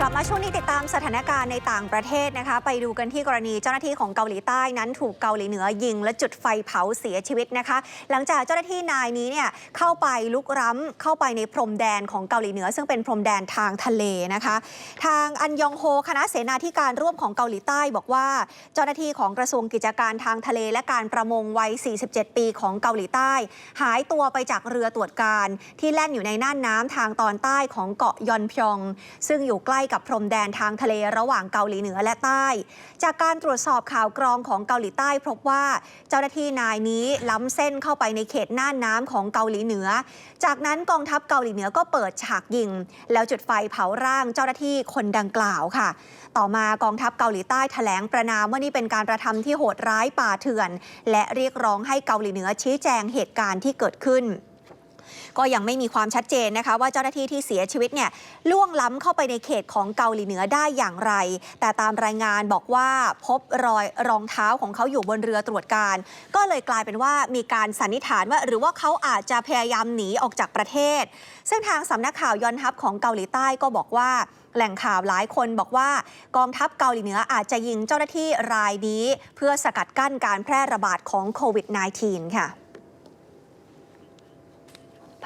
กลับมาช่วงนี้ติดตามสถานการณ์ในต่างประเทศนะคะ ไปดูกันที่กรณีเจ้าหน้าที่ของเกาหลีใต้นั้นถูกเกาหลีเหนือยิง และจุดไฟเผาเสียชีวิตนะคะ หลังจากเจ้าหน้าที่นายนี้เนี่ยเข้าไปลุกร้ำเข้าไปในพรมแดนของเกาหลีเหนือ ซึ่งเป็นพรมแดนทางทะเลนะคะ ทางอันยองโฮคณะเสนาธิการร่วมของเกาหลีใต้บอกว่า เจ้าหน้าที่ของกระทรวงกิจการทางทะเล และการประมงวัย 47 ปีของเกาหลีใต้ หายตัวไปจากเรือตรวจการที่แล่นอยู่ในน่านน้ำทางตอนใต้ของเกาะยอนพยอง ซึ่งอยู่ใกล้กับพรมแดนทางทะเลระหว่างเกาหลีเหนือและใต้ จากการตรวจสอบข่าวกรองของเกาหลีใต้ พบว่าเจ้าหน้าที่นายนี้ล้ำเส้นเข้าไปในเขตน่านน้ำของเกาหลีเหนือ จากนั้นกองทัพเกาหลีเหนือก็เปิดฉากยิง แล้วจุดไฟเผาร่างเจ้าหน้าที่คนดังกล่าวค่ะ ต่อมากองทัพเกาหลีใต้แถลงประนามว่านี่เป็นการกระทำที่โหดร้ายป่าเถื่อน และเรียกร้องให้เกาหลีเหนือชี้แจงเหตุการณ์ที่เกิดขึ้น ก็ยังไม่มีความชัดเจนนะคะ ว่าเจ้าหน้าที่ที่เสียชีวิตเนี่ยล่วงล้ำเข้าไปในเขตของเกาหลีเหนือได้อย่างไร แต่ตามรายงานบอกว่าพบรอยรองเท้าของเขาอยู่บนเรือตรวจการ ก็เลยกลายเป็นว่ามีการสันนิษฐานว่า หรือว่าเขาอาจจะพยายามหนีออกจากประเทศ ซึ่งทางสำนักข่าวยอนฮับของเกาหลีใต้ก็บอกว่าแหล่งข่าวหลายคนบอกว่ากองทัพเกาหลีเหนืออาจจะยิงเจ้าหน้าที่รายนี้ เพื่อสกัดกั้นการแพร่ระบาดของโควิด -19 ค่ะ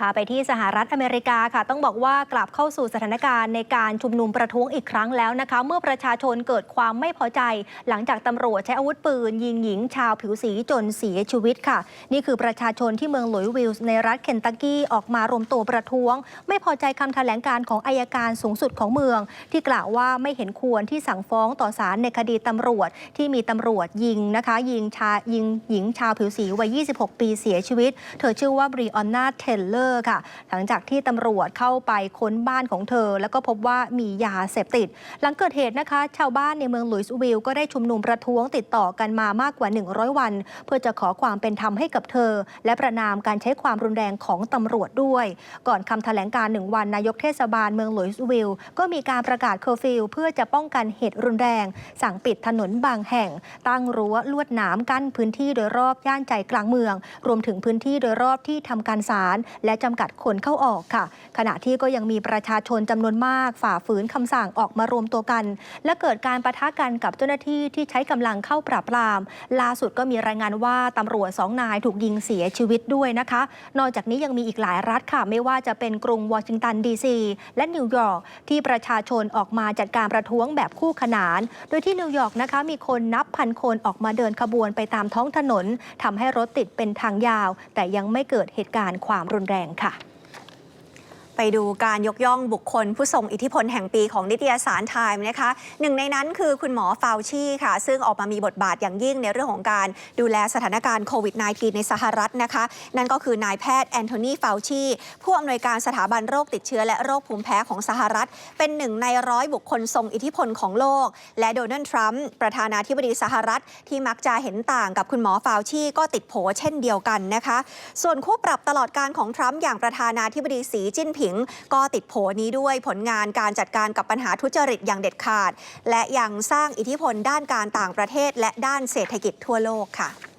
าไปที่สหรัฐอเมริกาค่ะ ต้องบอกว่ากลับเข้าสู่สถานการณ์ในการชุมนุมประท้วงอีกครั้งแล้วนะคะ เมื่อประชาชนเกิดความไม่พอใจ หลังจากตำรวจใช้อาวุธปืน ยิงหญิงชาวผิวสีจนเสียชีวิตค่ะ นี่คือประชาชนที่เมืองหลุยวิลส์ในรัฐเคนตักกี้ออกมารวมตัวประท้วง ไม่พอใจคำแถลงการของอายการสูงสุดของเมือง ที่กล่าวว่าไม่เห็นควรที่สั่งฟ้องต่อศาลในคดีตำรวจที่มีตำรวจยิงนะคะยิงชายิงหญิงชาวผิวสีวัย 26 ปีเสียชีวิต เธอชื่อว่าบรีออนนาเทเลอร์ค่ะ หลังจากที่ตำรวจเข้าไปค้นบ้านของเธอ แล้วก็พบว่ามียาเสพติด หลังเกิดเหตุนะคะ ชาวบ้านในเมืองลุยส์วิลล์ก็ได้ชุมนุมประท้วงติดต่อกันมามากกว่า 100 วัน เพื่อจะขอความเป็นธรรมให้กับเธอ และประนามการใช้ความรุนแรงของตำรวจด้วย ก่อนคำแถลงการหนึ่งวันนายกเทศบาลเมืองลุยส์วิลล์ก็มีการประกาศเคอร์ฟิวเพื่อจะป้องกันเหตุรุนแรง สั่งปิดถนนบางแห่ง ตั้งรั้วลวดหนามกั้นพื้นที่โดยรอบย่านใจกลางเมือง รวมถึงพื้นที่โดยรอบที่ทำการศาลและจำกัดคนเข้าออกค่ะ ขณะที่ก็ยังมีประชาชนจำนวนมาก ฝ่าฝืนคำสั่งออกมารวมตัวกัน และเกิดการประทะกันกับเจ้าหน้าที่ที่ใช้กำลังเข้าปราบปราม ล่าสุดก็มีรายงานว่าตำรวจสองนายถูกยิงเสียชีวิตด้วยนะคะ นอกจากนี้ยังมีอีกหลายรัฐค่ะ ไม่ว่าจะเป็นกรุงวอชิงตันดีซีและนิวยอร์กที่ประชาชนออกมาจัดการประท้วงแบบคู่ขนาน โดยที่นิวยอร์กนะคะมีคนนับพันคนออกมาเดินขบวนไปตามท้องถนนทำให้รถติดเป็นทางยาว แต่ยังไม่เกิดเหตุการณ์ความรุนแรงค่ะ ไปดูการยกย่องบุคคลผู้ทรงอิทธิพลแห่งปีของนิตยสารไทม์นะคะหนึ่งในนั้นคือคุณหมอฟาวชีค่ะ ซึ่งออกมามีบทบาทอย่างยิ่งในเรื่องของการดูแลสถานการณ์โควิด -19 ในสหรัฐนะคะ นั่นก็คือนายแพทย์แอนโทนีฟาวชีผู้อำนวยการสถาบันโรคติดเชื้อและโรคภูมิแพ้ของสหรัฐ เป็นหนึ่งในร้อยบุคคลทรงอิทธิพลของโลก และโดนัลด์ทรัมป์ประธานาธิบดีสหรัฐ ที่มักจะเห็นต่างกับคุณหมอฟาวชีก็ติดโผเช่นเดียวกันนะคะ ส่วนคู่ปรับตลอดการของทรัมป์อย่างประธานาธิบดีสีจิ้นผิงก็ติดโผนี้ด้วยผลงานการจัดการกับปัญหาทุจริตอย่างเด็ดขาด และยังสร้างอิทธิพลด้านการต่างประเทศและด้านเศรษฐกิจทั่วโลกค่ะ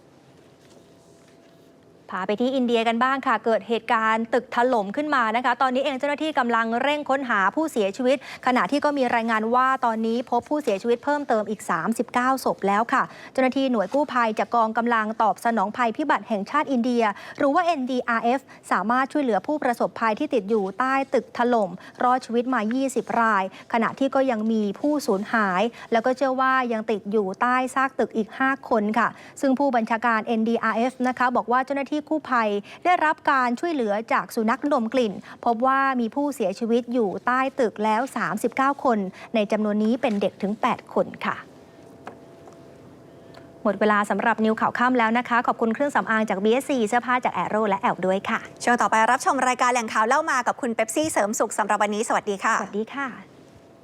าไปที่อินเดียกันบ้างค่ะ เกิดเหตุการณ์ตึกถล่มขึ้นมานะคะ ตอนนี้เองเจ้าหน้าที่กำลังเร่งค้นหาผู้เสียชีวิต ขณะที่ก็มีรายงานว่าตอนนี้พบผู้เสียชีวิตเพิ่มเติมอีก 39ศพแล้วค่ะ เจ้าหน้าที่หน่วยกู้ภัยจากกองกำลังตอบสนองภัยพิบัติแห่งชาติอินเดีย หรือว่า NDRF สามารถช่วยเหลือผู้ประสบภัยที่ติดอยู่ใต้ตึกถล่มรอดชีวิตมา 20 ราย ขณะที่ก็ยังมีผู้สูญหาย แล้วก็เชื่อว่ายังติดอยู่ใต้ซากตึกอีก 5 คนค่ะ ซึ่งผู้บัญชาการ NDRF นะคะบอกว่าเจ้าหน้าที่กู้ภัย ได้รับการช่วยเหลือจากสุนัขดมกลิ่น พบว่ามีผู้เสียชีวิตอยู่ใต้ตึกแล้ว 39 คน ในจำนวนนี้เป็นเด็กถึง 8 คนค่ะหมดเวลาสำหรับนิวข่าวค่ำแล้วนะคะ ขอบคุณเครื่องสำอางจาก BSC เสื้อผ้าจากแอโรและแอลด้วยค่ะช่วงต่อไปรับชมรายการแหล่งข่าวเล่ามากับคุณเป๊ปซี่เสริมสุขสำหรับวันนี้ สวัสดีค่ะ สวัสดีค่ะ